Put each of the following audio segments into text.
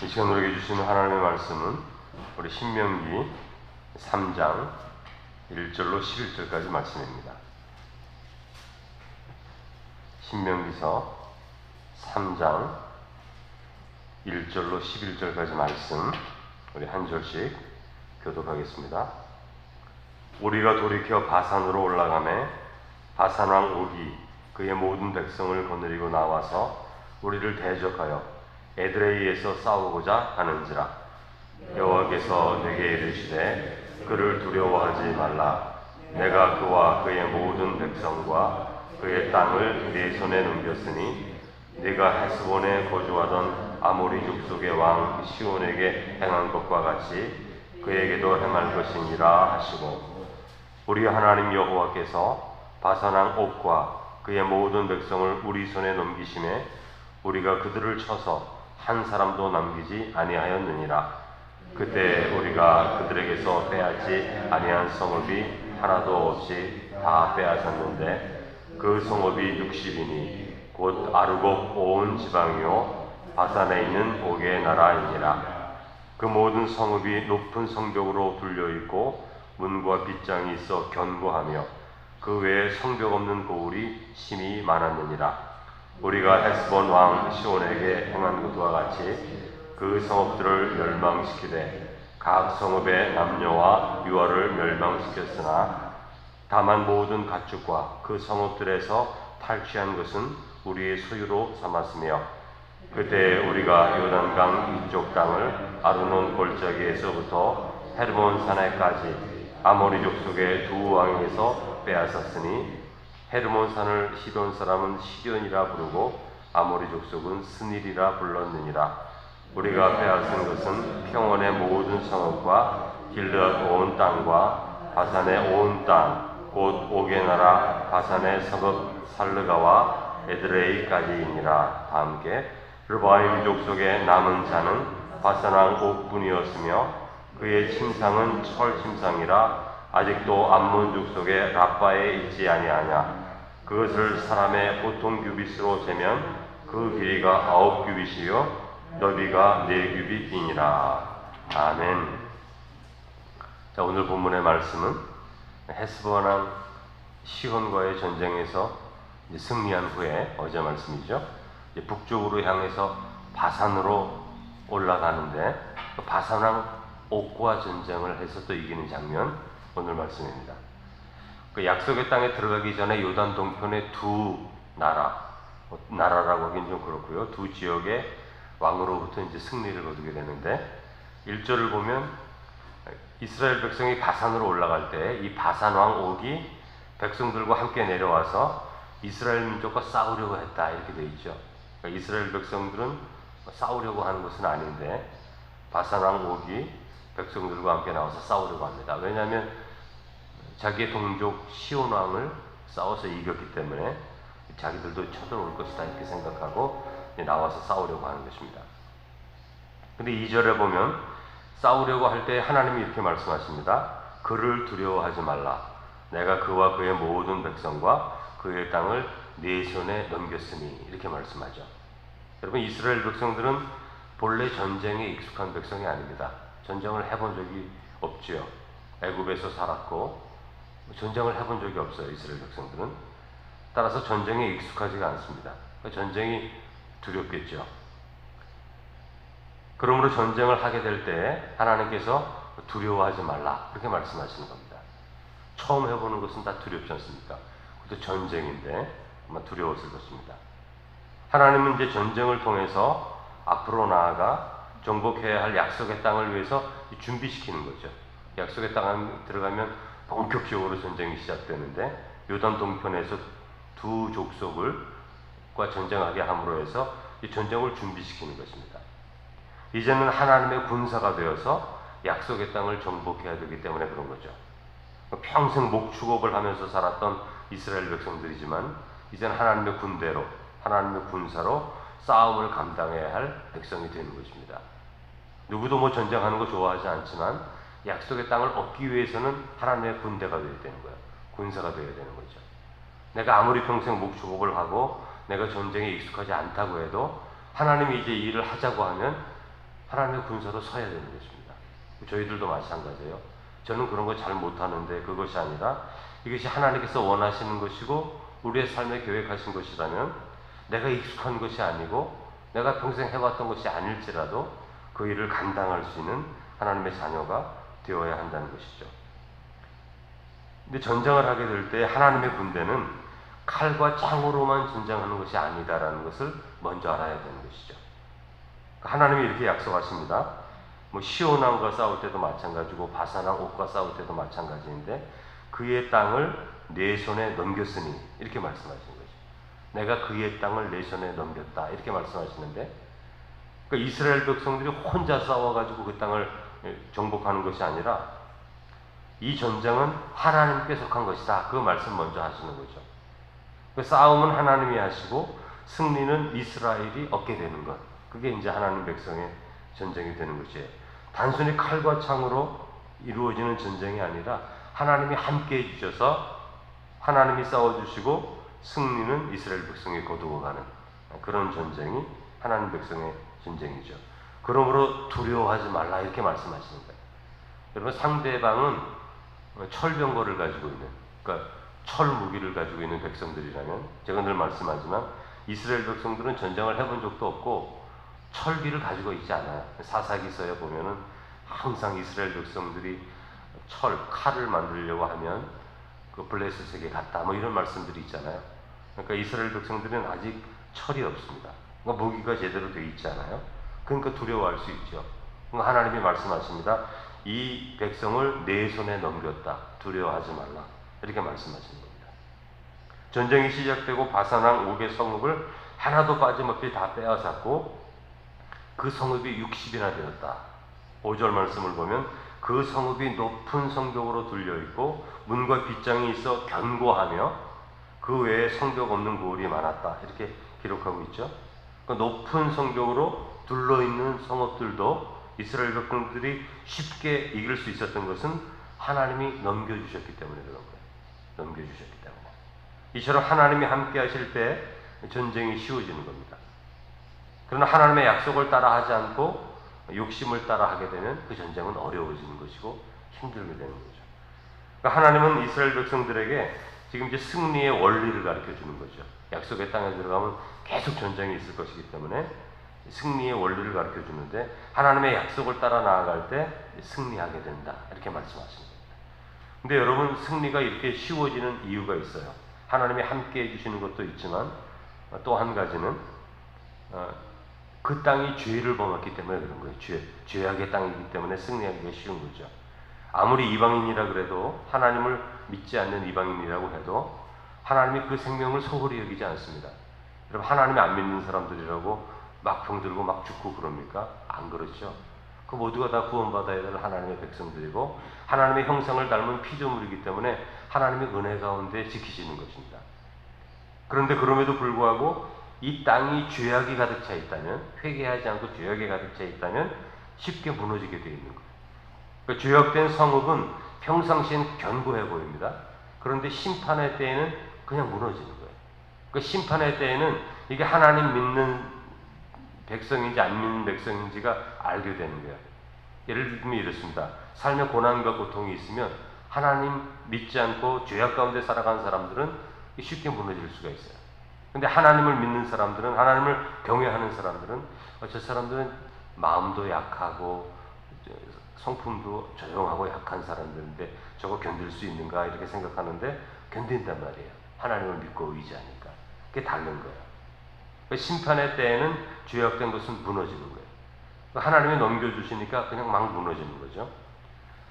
이 시간 우리에게 주시는 하나님의 말씀은 우리 신명기 3장 1절로 11절까지 말씀입니다. 신명기서 3장 1절로 11절까지 말씀 우리 한 절씩 교독하겠습니다. 우리가 돌이켜 바산으로 올라가매 바산 왕 오기 그의 모든 백성을 거느리고 나와서 우리를 대적하여 에드레이에서 싸우고자 하는지라. 여호와께서 내게 이르시되 그를 두려워하지 말라. 내가 그와 그의 모든 백성과 그의 땅을 네 손에 넘겼으니 네가 헤스본에 거주하던 아모리 족속의 왕 시온에게 행한 것과 같이 그에게도 행할 것이니라 하시고 우리 하나님 여호와께서 바산왕 옥과 그의 모든 백성을 우리 손에 넘기심에 우리가 그들을 쳐서 한 사람도 남기지 아니하였느니라. 그때 우리가 그들에게서 빼앗지 아니한 성읍이 하나도 없이 다 빼앗았는데 그 성읍이 60이니 곧 아르곡 온 지방이요 바산에 있는 옥의 나라이니라. 그 모든 성읍이 높은 성벽으로 둘려 있고 문과 빗장이 있어 견고하며 그 외에 성벽 없는 고울이 심히 많았느니라 우리가 헤스본 왕 시온에게 행한 것과 같이 그 성읍들을 멸망시키되 각 성읍의 남녀와 유아를 멸망시켰으나 다만 모든 가축과 그 성읍들에서 탈취한 것은 우리의 소유로 삼았으며 그때 우리가 요단강 이쪽 땅을 아르논 골짜기에서부터 헤르몬 산에까지 아모리 족 속의 두 왕에게서 빼앗았으니 헤르몬 산을 시돈 사람은 시돈이라 부르고 아모리 족속은 스닐이라 불렀느니라 우리가 빼앗은 것은 평원의 모든 성읍과 길르앗 온 땅과 바산의 온 땅, 곧 옥의 나라 바산의 성읍 살르가와 에드레이까지이니라. 다 함께 르바임 족속의 남은 자는 바산왕 옥분이었으며 그의 침상은 철 침상이라 아직도 암몬 족속의 라빠에 있지 아니하냐. 그것을 사람의 보통 규빗으로 재면 그 길이가 아홉 규빗이요 너비가 네 규빗이니라. 아멘. 자, 오늘 본문의 말씀은 헤스본왕 시온과의 전쟁에서 승리한 후에 어제 말씀이죠. 북쪽으로 향해서 바산으로 올라가는데 그 바산왕 옥과 전쟁을 해서 또 이기는 장면 오늘 말씀입니다. 그 약속의 땅에 들어가기 전에 요단 동편의 두 나라, 뭐 나라라고 하긴 좀 그렇고요. 두 지역의 왕으로부터 이제 승리를 거두게 되는데 1절을 보면 이스라엘 백성이 바산으로 올라갈 때 이 바산 왕 옥이 백성들과 함께 내려와서 이스라엘 민족과 싸우려고 했다 이렇게 돼 있죠. 그러니까 이스라엘 백성들은 싸우려고 하는 것은 아닌데 바산 왕 옥이 백성들과 함께 나와서 싸우려고 합니다. 왜냐하면 자기의 동족 시온 왕을 싸워서 이겼기 때문에 자기들도 쳐들어올 것이다 이렇게 생각하고 나와서 싸우려고 하는 것입니다. 근데 2절에 보면 싸우려고 할 때 하나님이 이렇게 말씀하십니다. 그를 두려워하지 말라. 내가 그와 그의 모든 백성과 그의 땅을 네 손에 넘겼으니 이렇게 말씀하죠. 여러분 이스라엘 백성들은 본래 전쟁에 익숙한 백성이 아닙니다. 전쟁을 해본 적이 없지요. 애굽에서 살았고 전쟁을 해본 적이 없어요. 이스라엘 백성들은 따라서 전쟁에 익숙하지가 않습니다. 전쟁이 두렵겠죠. 그러므로 전쟁을 하게 될 때 하나님께서 두려워하지 말라 그렇게 말씀하시는 겁니다. 처음 해보는 것은 다 두렵지 않습니까? 그것도 전쟁인데 아마 두려웠을 것입니다. 하나님은 이제 전쟁을 통해서 앞으로 나아가 정복해야 할 약속의 땅을 위해서 준비시키는 거죠. 약속의 땅에 들어가면 본격적으로 전쟁이 시작되는데 요단 동편에서 두 족속을 과 전쟁하게 함으로 해서 이 전쟁을 준비시키는 것입니다. 이제는 하나님의 군사가 되어서 약속의 땅을 정복해야 되기 때문에 그런 거죠. 평생 목축업을 하면서 살았던 이스라엘 백성들이지만 이제는 하나님의 군대로 하나님의 군사로 싸움을 감당해야 할 백성이 되는 것입니다. 누구도 뭐 전쟁하는 거 좋아하지 않지만 약속의 땅을 얻기 위해서는 하나님의 군대가 되어야 되는 거예요. 군사가 되어야 되는 거죠. 내가 아무리 평생 목축업을 하고 내가 전쟁에 익숙하지 않다고 해도 하나님이 이제 일을 하자고 하면 하나님의 군사로 서야 되는 것입니다. 저희들도 마찬가지예요. 저는 그런 거 잘 못하는데 그것이 아니라 이것이 하나님께서 원하시는 것이고 우리의 삶에 계획하신 것이라면 내가 익숙한 것이 아니고 내가 평생 해왔던 것이 아닐지라도 그 일을 감당할 수 있는 하나님의 자녀가 되어야 한다는 것이죠. 근데 전쟁을 하게 될 때 하나님의 군대는 칼과 창으로만 전쟁하는 것이 아니다라는 것을 먼저 알아야 되는 것이죠. 하나님이 이렇게 약속하십니다. 뭐 시온왕과 싸울 때도 마찬가지고 바산왕 옥과 싸울 때도 마찬가지인데 그의 땅을 내 손에 넘겼으니 이렇게 말씀하시는 거죠. 내가 그의 땅을 내 손에 넘겼다 이렇게 말씀하시는데 그러니까 이스라엘 백성들이 혼자 싸워가지고 그 땅을 정복하는 것이 아니라 이 전쟁은 하나님께 속한 것이다. 그 말씀 먼저 하시는 거죠. 그 싸움은 하나님이 하시고 승리는 이스라엘이 얻게 되는 것. 그게 이제 하나님 백성의 전쟁이 되는 것이에요. 단순히 칼과 창으로 이루어지는 전쟁이 아니라 하나님이 함께 해주셔서 하나님이 싸워주시고 승리는 이스라엘 백성이 거두어 가는 그런 전쟁이 하나님 백성의 전쟁이죠. 그러므로 두려워하지 말라 이렇게 말씀하시는 거예요. 여러분 상대방은 철병거를 가지고 있는 그러니까 철 무기를 가지고 있는 백성들이라면 제가 늘 말씀하지만 이스라엘 백성들은 전쟁을 해본 적도 없고 철기를 가지고 있지 않아요. 사사기서에 보면은 항상 이스라엘 백성들이 철, 칼을 만들려고 하면 그 블레셋에게 갔다 뭐 이런 말씀들이 있잖아요. 그러니까 이스라엘 백성들은 아직 철이 없습니다. 그러니까 무기가 제대로 되어 있지 않아요. 그러니까 두려워할 수 있죠. 하나님이 말씀하십니다. 이 백성을 내 손에 넘겼다. 두려워하지 말라. 이렇게 말씀하시는 겁니다. 전쟁이 시작되고 바산왕 옥의 성읍을 하나도 빠짐없이 다 빼앗았고 그 성읍이 60이나 되었다. 5절 말씀을 보면 그 성읍이 높은 성벽으로 둘려 있고 문과 빗장이 있어 견고하며 그 외에 성벽 없는 고을이 많았다. 이렇게 기록하고 있죠. 그 높은 성벽으로 둘러 있는 성읍들도 이스라엘 백성들이 쉽게 이길 수 있었던 것은 하나님이 넘겨주셨기 때문에 그런 거예요. 넘겨주셨기 때문에. 이처럼 하나님이 함께 하실 때 전쟁이 쉬워지는 겁니다. 그러나 하나님의 약속을 따라 하지 않고 욕심을 따라 하게 되면 그 전쟁은 어려워지는 것이고 힘들게 되는 거죠. 그러니까 하나님은 이스라엘 백성들에게 지금 이제 승리의 원리를 가르쳐 주는 거죠. 약속의 땅에 들어가면 계속 전쟁이 있을 것이기 때문에 승리의 원리를 가르쳐 주는데 하나님의 약속을 따라 나아갈 때 승리하게 된다. 이렇게 말씀하십니다. 근데 여러분 승리가 이렇게 쉬워지는 이유가 있어요. 하나님이 함께 해주시는 것도 있지만 또 한 가지는 어, 그 땅이 죄를 범했기 때문에 그런 거예요. 죄, 죄악의 땅이기 때문에 승리하기가 쉬운 거죠. 아무리 이방인이라 그래도 하나님을 믿지 않는 이방인이라고 해도 하나님이 그 생명을 소홀히 여기지 않습니다. 여러분 하나님이 안 믿는 사람들이라고 막 병들고 막 죽고 그럽니까? 안 그렇죠. 그 모두가 다 구원받아야 될 하나님의 백성들이고 하나님의 형상을 닮은 피조물이기 때문에 하나님의 은혜 가운데 지키시는 것입니다. 그런데 그럼에도 불구하고 이 땅이 죄악이 가득 차 있다면 회개하지 않고 죄악이 가득 차 있다면 쉽게 무너지게 되어 있는 거예요. 그 죄악된 성읍은 평상시엔 견고해 보입니다. 그런데 심판의 때에는 그냥 무너지는 거예요. 그 심판의 때에는 이게 하나님 믿는 백성인지 안 믿는 백성인지가 알게 되는 거예요. 예를 들면 이렇습니다. 삶의 고난과 고통이 있으면 하나님 믿지 않고 죄악 가운데 살아간 사람들은 쉽게 무너질 수가 있어요. 근데 하나님을 믿는 사람들은 하나님을 경외하는 사람들은 어, 저 사람들은 마음도 약하고 성품도 조용하고 약한 사람들인데 저거 견딜 수 있는가 이렇게 생각하는데 견딘단 말이에요. 하나님을 믿고 의지하니까. 그게 다른 거예요. 그 심판의 때에는 죄악된 것은 무너지는 거예요. 그 하나님이 넘겨주시니까 그냥 막 무너지는 거죠.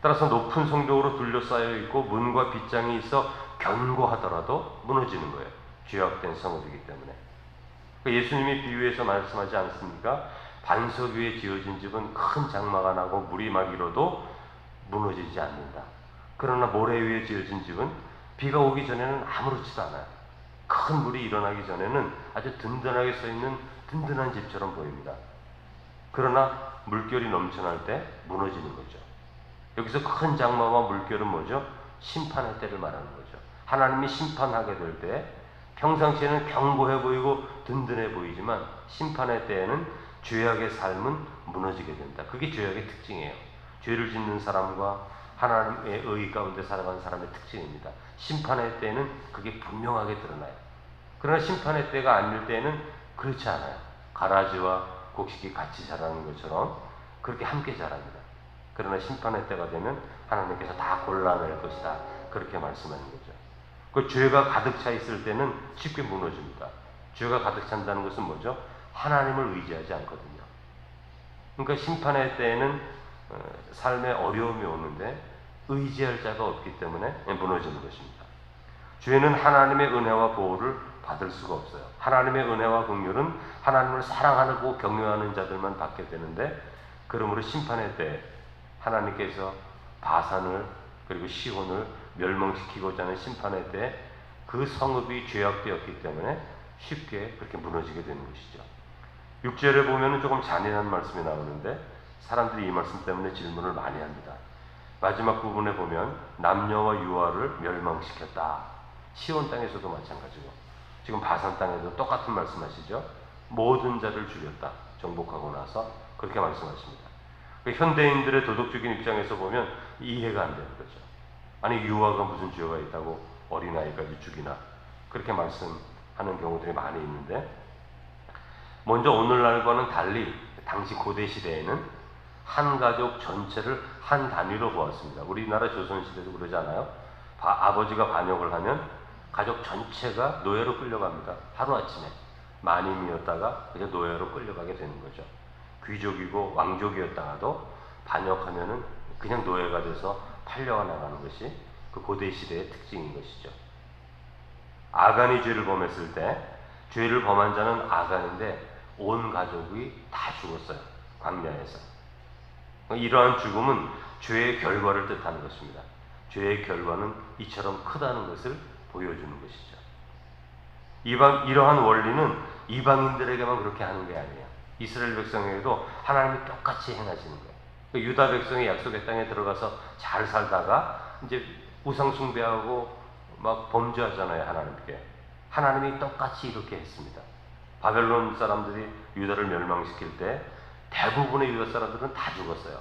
따라서 높은 성벽으로 둘러싸여 있고 문과 빗장이 있어 견고하더라도 무너지는 거예요. 죄악된 성읍이기 때문에. 그 예수님이 비유해서 말씀하지 않습니까? 반석 위에 지어진 집은 큰 장마가 나고 물이 막 일어도 무너지지 않는다. 그러나 모래 위에 지어진 집은 비가 오기 전에는 아무렇지도 않아요. 큰 물이 일어나기 전에는 아주 든든하게 서 있는 든든한 집처럼 보입니다. 그러나 물결이 넘쳐날 때 무너지는 거죠. 여기서 큰 장마와 물결은 뭐죠? 심판의 때를 말하는 거죠. 하나님이 심판하게 될 때 평상시에는 견고해 보이고 든든해 보이지만 심판의 때에는 죄악의 삶은 무너지게 된다. 그게 죄악의 특징이에요. 죄를 짓는 사람과 하나님의 의 가운데 살아가는 사람의 특징입니다. 심판의 때는 그게 분명하게 드러나요. 그러나 심판의 때가 아닐 때는 그렇지 않아요. 가라지와 곡식이 같이 자라는 것처럼 그렇게 함께 자랍니다. 그러나 심판의 때가 되면 하나님께서 다 골라낼 것이다. 그렇게 말씀하는 거죠. 그 죄가 가득 차 있을 때는 쉽게 무너집니다. 죄가 가득 찬다는 것은 뭐죠? 하나님을 의지하지 않거든요. 그러니까 심판의 때에는 어, 삶에 어려움이 오는데 의지할 자가 없기 때문에 무너지는 것입니다. 죄는 하나님의 은혜와 보호를 받을 수가 없어요. 하나님의 은혜와 긍휼은 하나님을 사랑하고 경외하는 자들만 받게 되는데 그러므로 심판의 때 하나님께서 바산을 그리고 시온을 멸망시키고자 하는 심판의 때 그 성읍이 죄악되었기 때문에 쉽게 그렇게 무너지게 되는 것이죠. 6절에 보면 조금 잔인한 말씀이 나오는데 사람들이 이 말씀 때문에 질문을 많이 합니다. 마지막 부분에 보면 남녀와 유아를 멸망시켰다. 시온 땅에서도 마찬가지고 지금 바산 땅에도 똑같은 말씀하시죠. 모든 자를 죽였다. 정복하고 나서 그렇게 말씀하십니다. 그 현대인들의 도덕적인 입장에서 보면 이해가 안 되는 거죠. 아니 유아가 무슨 죄가 있다고 어린아이까지 죽이나 그렇게 말씀하는 경우들이 많이 있는데 먼저 오늘날과는 달리 당시 고대 시대에는 한 가족 전체를 한 단위로 보았습니다. 우리나라 조선 시대도 그러지 않아요? 바, 아버지가 반역을 하면 가족 전체가 노예로 끌려갑니다. 하루 아침에 마님이었다가 그냥 노예로 끌려가게 되는 거죠. 귀족이고 왕족이었다가도 반역하면은 그냥 노예가 돼서 팔려가 나가는 것이 그 고대 시대의 특징인 것이죠. 아간이 죄를 범했을 때 죄를 범한 자는 아간인데 온 가족이 다 죽었어요. 광야에서. 이러한 죽음은 죄의 결과를 뜻하는 것입니다. 죄의 결과는 이처럼 크다는 것을 보여주는 것이죠. 이방, 이러한 원리는 이방인들에게만 그렇게 하는 게 아니에요. 이스라엘 백성에게도 하나님이 똑같이 행하시는 거예요. 유다 백성이 약속의 땅에 들어가서 잘 살다가 이제 우상 숭배하고 막 범죄하잖아요, 하나님께. 하나님이 똑같이 이렇게 했습니다. 바벨론 사람들이 유다를 멸망시킬 때 대부분의 유다 사람들은 다 죽었어요.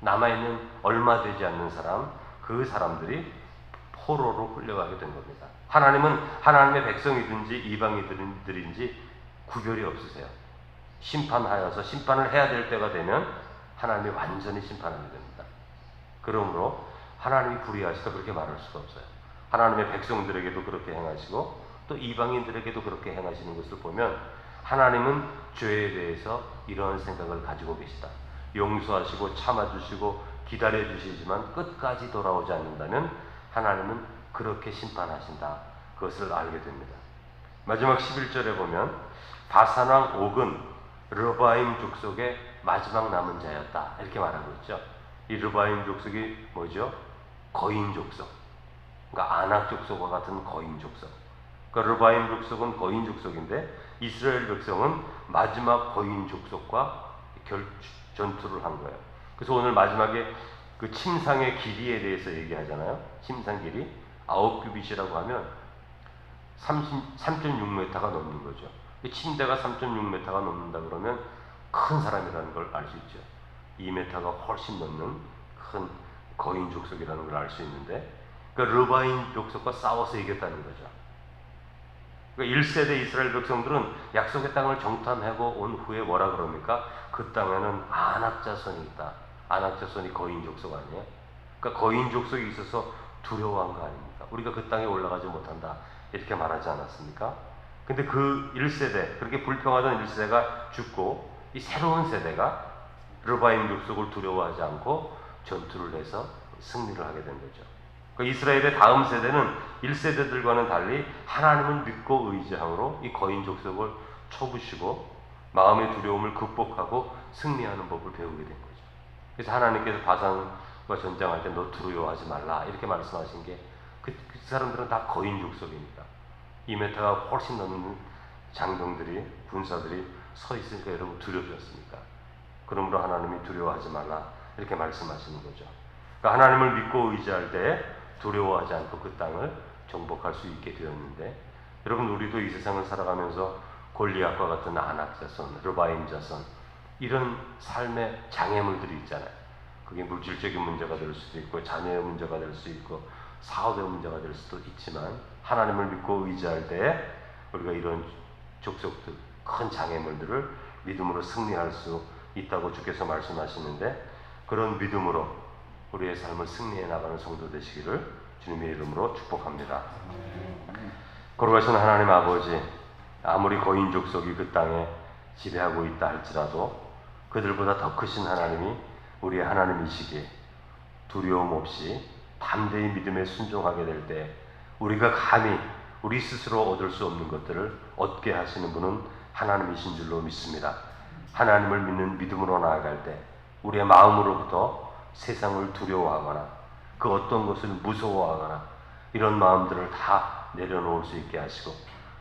남아있는 얼마 되지 않는 사람, 그 사람들이 포로로 끌려가게 된 겁니다. 하나님은 하나님의 백성이든지 이방인들인지 구별이 없으세요. 심판하여서 심판을 해야 될 때가 되면 하나님이 완전히 심판하게 됩니다. 그러므로 하나님이 불의하시다 그렇게 말할 수가 없어요. 하나님의 백성들에게도 그렇게 행하시고 또 이방인들에게도 그렇게 행하시는 것을 보면 하나님은 죄에 대해서 이러한 생각을 가지고 계시다. 용서하시고 참아주시고 기다려주시지만 끝까지 돌아오지 않는다면 하나님은 그렇게 심판하신다. 그것을 알게 됩니다. 마지막 11절에 보면 바산왕 옥은 르바임 족속의 마지막 남은 자였다. 이렇게 말하고 있죠. 이 르바임 족속이 뭐죠? 거인 족속. 그러니까 아낙 족속과 같은 거인 족속. 그러니까 르바임 족속은 거인 족속인데 이스라엘 백성은 마지막 거인 족속과 결, 전투를 한 거예요. 그래서 오늘 마지막에 그 침상의 길이에 대해서 얘기하잖아요. 침상 길이 아홉 규빗이라고 하면 3.6m가 넘는 거죠. 침대가 3.6m가 넘는다 그러면 큰 사람이라는 걸 알 수 있죠. 2m가 훨씬 넘는 큰 거인 족속이라는 걸 알 수 있는데 그러니까 르바인 족속과 싸워서 이겼다는 거죠. 그러니까 1세대 이스라엘 백성들은 약속의 땅을 정탐하고 온 후에 뭐라 그럽니까? 그 땅에는 안악 자손이 있다. 안악 자손이 거인 족속 아니에요? 그러니까 거인 족속이 있어서 두려워한 거 아닙니까? 우리가 그 땅에 올라가지 못한다. 이렇게 말하지 않았습니까? 근데 그 1세대, 그렇게 불평하던 1세대가 죽고 이 새로운 세대가 르바임 족속을 두려워하지 않고 전투를 해서 승리를 하게 된 거죠. 그 이스라엘의 다음 세대는 1세대들과는 달리 하나님을 믿고 의지함으로 이 거인 족속을 쳐부시고 마음의 두려움을 극복하고 승리하는 법을 배우게 된 거죠. 그래서 하나님께서 바산과 전쟁할 때 너 두려워하지 말라 이렇게 말씀하신 게그 그 사람들은 다 거인 족속입니다. 2m가 훨씬 넘는 장병들이 군사들이 서 있으니까 여러분 두려우셨습니까? 그러므로 하나님이 두려워하지 말라 이렇게 말씀하시는 거죠. 그러니까 하나님을 믿고 의지할 때 두려워하지 않고 그 땅을 정복할 수 있게 되었는데 여러분 우리도 이 세상을 살아가면서 골리앗과 같은 아낙 자손, 르바임 자손 이런 삶의 장애물들이 있잖아요. 그게 물질적인 문제가 될 수도 있고 자녀의 문제가 될 수 있고 사업의 문제가 될 수도 있지만 하나님을 믿고 의지할 때 우리가 이런 족속들 큰 장애물들을 믿음으로 승리할 수 있다고 주께서 말씀하시는데 그런 믿음으로 우리의 삶을 승리해 나가는 성도 되시기를 주님의 이름으로 축복합니다. 거룩하신 하나님 아버지, 아무리 거인 족속이 그 땅에 지배하고 있다 할지라도 그들보다 더 크신 하나님이 우리의 하나님이시기에 두려움 없이 담대히 믿음에 순종하게 될 때 우리가 감히 우리 스스로 얻을 수 없는 것들을 얻게 하시는 분은 하나님이신 줄로 믿습니다. 하나님을 믿는 믿음으로 나아갈 때 우리의 마음으로부터 세상을 두려워하거나 그 어떤 것을 무서워하거나 이런 마음들을 다 내려놓을 수 있게 하시고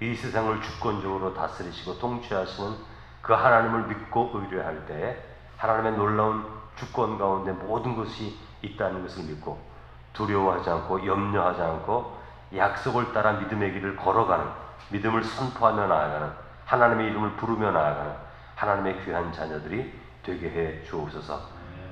이 세상을 주권적으로 다스리시고 통치하시는 그 하나님을 믿고 의뢰할 때 하나님의 놀라운 주권 가운데 모든 것이 있다는 것을 믿고 두려워하지 않고 염려하지 않고 약속을 따라 믿음의 길을 걸어가는 믿음을 선포하며 나아가는 하나님의 이름을 부르며 나아가는 하나님의 귀한 자녀들이 되게 해 주옵소서.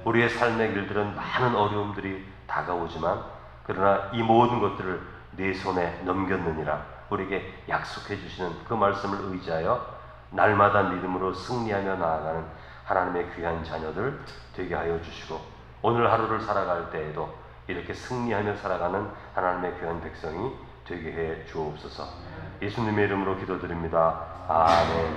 우리의 삶의 길들은 많은 어려움들이 다가오지만 그러나 이 모든 것들을 네 손에 넘겼느니라 우리에게 약속해 주시는 그 말씀을 의지하여 날마다 믿음으로 승리하며 나아가는 하나님의 귀한 자녀들 되게 하여 주시고 오늘 하루를 살아갈 때에도 이렇게 승리하며 살아가는 하나님의 귀한 백성이 되게 해 주옵소서. 예수님의 이름으로 기도드립니다. 아멘.